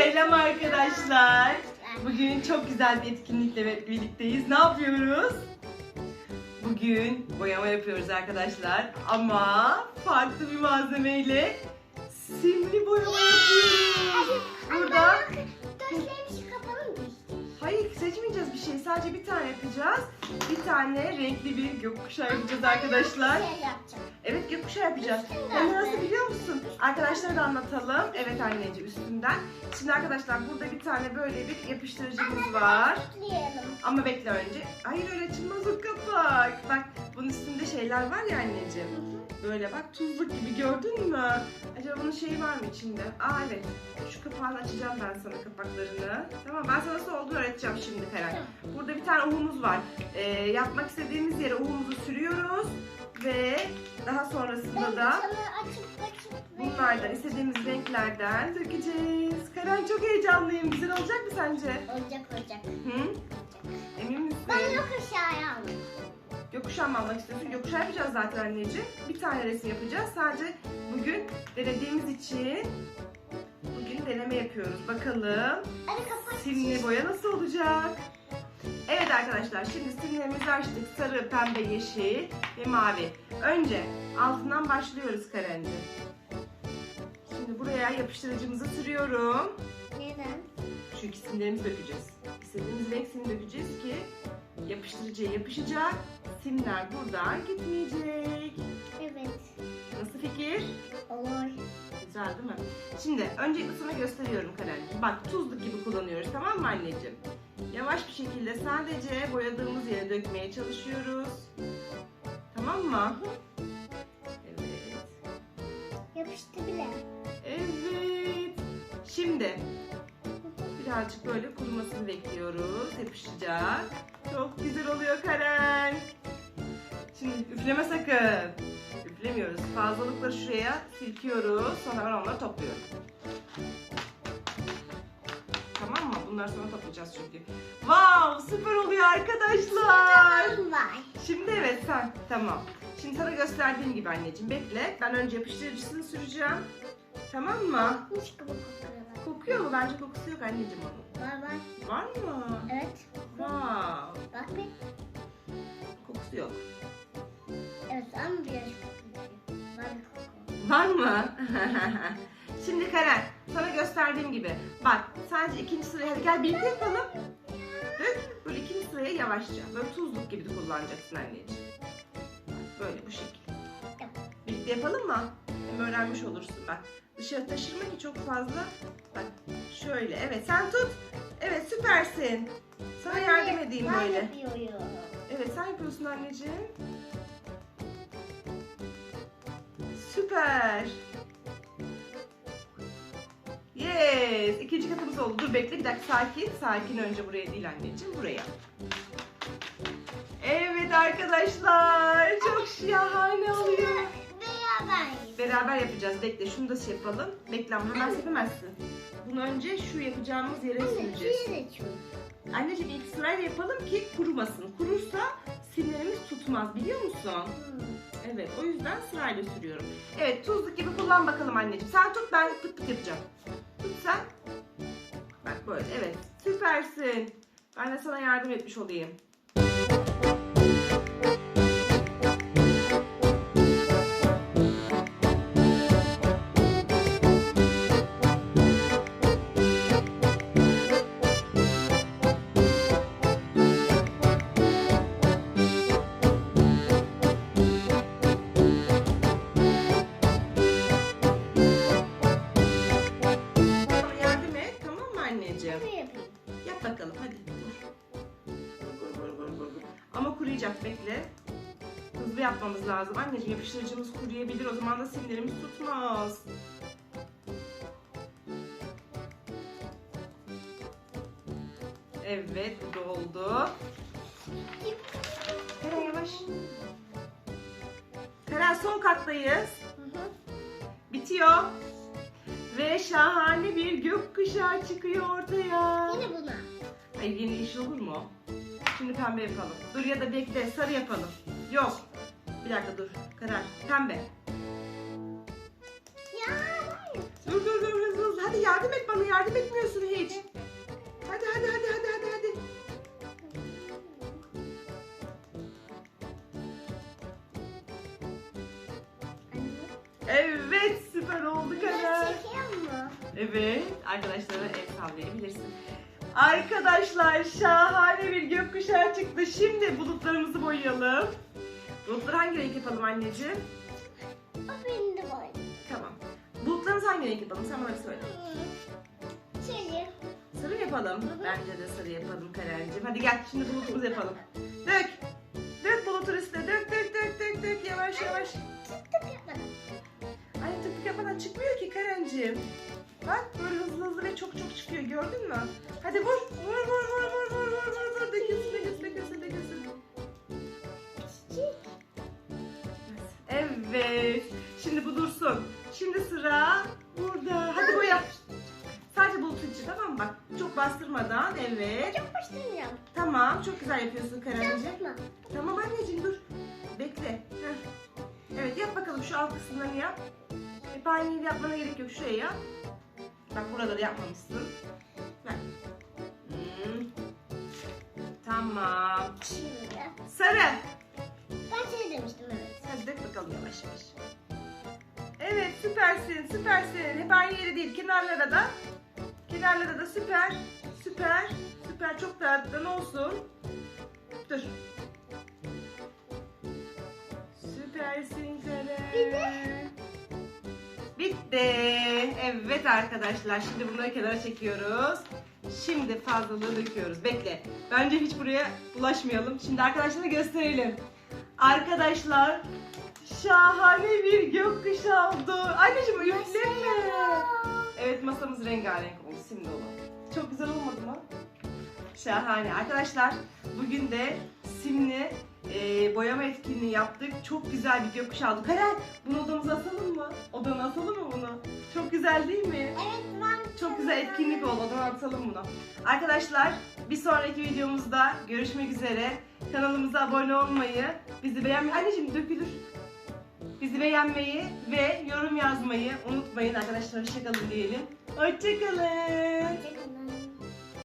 Selam arkadaşlar. Bugün çok güzel bir etkinlikle birlikteyiz. Ne yapıyoruz? Bugün boyama yapıyoruz arkadaşlar. Ama farklı bir malzemeyle simli boyama yapıyoruz. Burada mı? hayır seçmeyeceğiz bir şey. Sadece bir tane yapacağız. Bir tane renkli bir gökkuşağı yapacağız arkadaşlar. Şey. Evet gökkuşağı yapacağız. Mi? nasıl biliyor musun? Arkadaşlara da anlatalım. Evet anneciğim üstünden. Şimdi arkadaşlar burada bir tane böyle bir yapıştırıcımız var. Ama bekle önce. Hayır öyle açılmaz o kapak. Bak bunun üstünde şeyler var ya anneciğim. Böyle bak tuzluk gibi gördün mü? Acaba bunun şeyi var mı içinde? Aa evet. Şu kapağını açacağım ben sana kapaklarını. Tamam ben sana nasıl olduğunu öğreteceğim şimdi Karen. Burada bir tane uhumuz var. Ee, yapmak istediğimiz yere uhumuzu sürüyoruz. Ve daha sonrasında Ben da bunlardan istediğimiz renklerden dökeceğiz. Karen çok heyecanlıyım. Güzel olacak mı sence? Olacak olacak. Hı? Emin misin? Bana yok aşağıya alın. Gökkuşağı mı almak istiyorsun? Gökkuşağı yapacağız zaten anneciğim. Bir tane resim yapacağız. Sadece bugün denediğimiz için bugün deneme yapıyoruz. Bakalım simli boya nasıl olacak? Evet arkadaşlar şimdi simlerimizi açtık. Sarı, pembe, yeşil ve mavi. Önce altından başlıyoruz Karen'cim. Şimdi buraya yapıştırıcımızı sürüyorum. Neden? Çünkü simlerimizi dökeceğiz. İstediğimiz renk sim dökeceğiz ki yapıştırıcıya yapışacak. Simler buradan gitmeyecek. Evet. Nasıl fikir? Olur. Güzel değil mi? Şimdi öncelikle sana gösteriyorum Karenciğim. Bak tuzluk gibi kullanıyoruz tamam mı anneciğim? Yavaş bir şekilde sadece boyadığımız yere dökmeye çalışıyoruz. Tamam mı? Evet. Yapıştı bile. Evet. Şimdi birazcık böyle kurumasını bekliyoruz. Yapışacak. Çok güzel oluyor Karen. Şimdi üfleme sakın. Üflemiyoruz. Fazlalıkları şuraya silkiyoruz. Sonra onları topluyorum. Bunları sonra toplayacağız çünkü. Wow, süper oluyor arkadaşlar. Şimdi evet sen tamam. Şimdi sana gösterdiğim gibi anneciğim bekle. Ben önce yapıştırıcısını süreceğim. Tamam mı? Mis gibi. Kokuyor mu? Bence kokusu yok anneciğim onun. Var var. Var mı? Evet. Wow. Bak bir. Kokusu yok. Evet ama biraz kokuyor. Var bir koku. Var mı? Şimdi Karen sana gösterdiğim gibi. Bak sadece ikinci sıraya hadi gel birlikte yapalım. Dök. Böyle ikinci sıraya yavaşça. Böyle tuzluk gibi de kullanacaksın anneciğim. Böyle bu şekilde. Birlikte yapalım mı? Hem öğrenmiş olursun bak. Dışarı taşırma ki çok fazla. Bak şöyle evet sen tut. Evet süpersin. Sana yardım edeyim Ben böyle. yapıyorum. Evet sen yapıyorsun anneciğim. Süper. Yes. İkinci katımız oldu. Dur bekle bir dakika sakin. Sakin önce buraya değil anneciğim. Buraya. Evet arkadaşlar. Çok şahane oluyor. Beraber. Beraber yapacağız. Bekle şunu da şey yapalım. Bekle ama hemen sepemezsin. Bunu önce şu yapacağımız yere süreceğiz. içiyorum. Anneciğim ilk sırayla yapalım ki kurumasın. Kurursa simlerimiz tutmaz biliyor musun? Hmm. Evet o yüzden sırayla sürüyorum. Evet tuzluk gibi kullan bakalım anneciğim. Sen tut ben pıt pıt yapacağım. Tut sen. Bak böyle evet süpersin. Ben de sana yardım etmiş olayım. Anneciğim? Yap bakalım hadi. Vur, vur, vur, vur, vur. Ama kuruyacak bekle. Hızlı yapmamız lazım. Anneciğim yapıştırıcımız kuruyabilir. O zaman da simlerimiz tutmaz. Evet bu da oldu. Karen yavaş. Karen son kattayız. Hı hı. Bitiyor. Ve şahane bir gökkuşağı çıkıyor ortaya. Yine buna. Hayır yeni iş olur mu? Şimdi pembe yapalım. Dur ya da bekle sarı yapalım. Yok. Bir dakika dur. Karar. Pembe. Ya. Dur dur dur hızlı hızlı. Hadi yardım et bana yardım etmiyorsun hiç. Hadi hadi hadi hadi hadi hadi. Evet süper oldu mu? Evet arkadaşlara el sallayabilirsin. Arkadaşlar şahane bir gökkuşağı çıktı. Şimdi bulutlarımızı boyayalım. Bulutları hangi renk yapalım anneciğim? O benim de var. Tamam. Bulutlarımızı hangi renk yapalım? Sen bana bir söyle. Şöyle. Sarı yapalım. Bence de sarı yapalım Karencim. Hadi gel şimdi bulutumuzu yapalım. Dök. Dök bulutun üstüne. Dök dök dök dök dök. Yavaş yavaş. Tık yapmadım. Ay tık tık yapmadan çıkmıyor ki Karencim. Bak böyle hızlı hızlı ve çok çok çıkıyor gördün mü? Hadi vur. Vur vur vur vur vur vur vur vur. Dökülsün dökülsün dökülsün dökülsün. Evet. Şimdi bu dursun. Şimdi sıra burada. Hadi boya. Sadece bulut içi tamam mı? Bak çok bastırmadan. Evet. Çok başlayacağım. Tamam çok güzel yapıyorsun tutma. Tamam anneciğim dur. Bekle. Heh. Evet yap bakalım şu alt kısımlarını yap. Yeri yapmana gerek yok. Şuraya yap. Bak buraları yapmamışsın. Ver. Hmm. Tamam. Şimdi. Sarı. Ben şey demiştim evet. Hadi dök bakalım yavaş yavaş. Evet süpersin süpersin. Hep aynı yere değil kenarlara da. Kenarlara da süper. Süper. Süper çok dağıttın olsun. Dur. Süpersin Karen. Bitti. Evet arkadaşlar şimdi bunları kenara çekiyoruz. Şimdi fazlalığı döküyoruz. Bekle. Bence hiç buraya bulaşmayalım. Şimdi arkadaşlara gösterelim. Arkadaşlar şahane bir gökkuşağı oldu. Anneciğim üfleme. Evet masamız rengarenk oldu şimdi olan. Çok güzel olmadı mı? Şahane. Arkadaşlar bugün de simli e, boyama etkinliği yaptık. Çok güzel bir gökkuşağı oldu. Karen bunu odamıza asalım mı? Odana asalım mı bunu? Çok güzel değil mi? Evet ben Çok güzel etkinlik oldu. Odana atalım bunu. Arkadaşlar bir sonraki videomuzda görüşmek üzere. Kanalımıza abone olmayı, bizi beğenmeyi... Anneciğim dökülür. Bizi beğenmeyi ve yorum yazmayı unutmayın arkadaşlar. Hoşçakalın diyelim. Hoşçakalın. Çekin.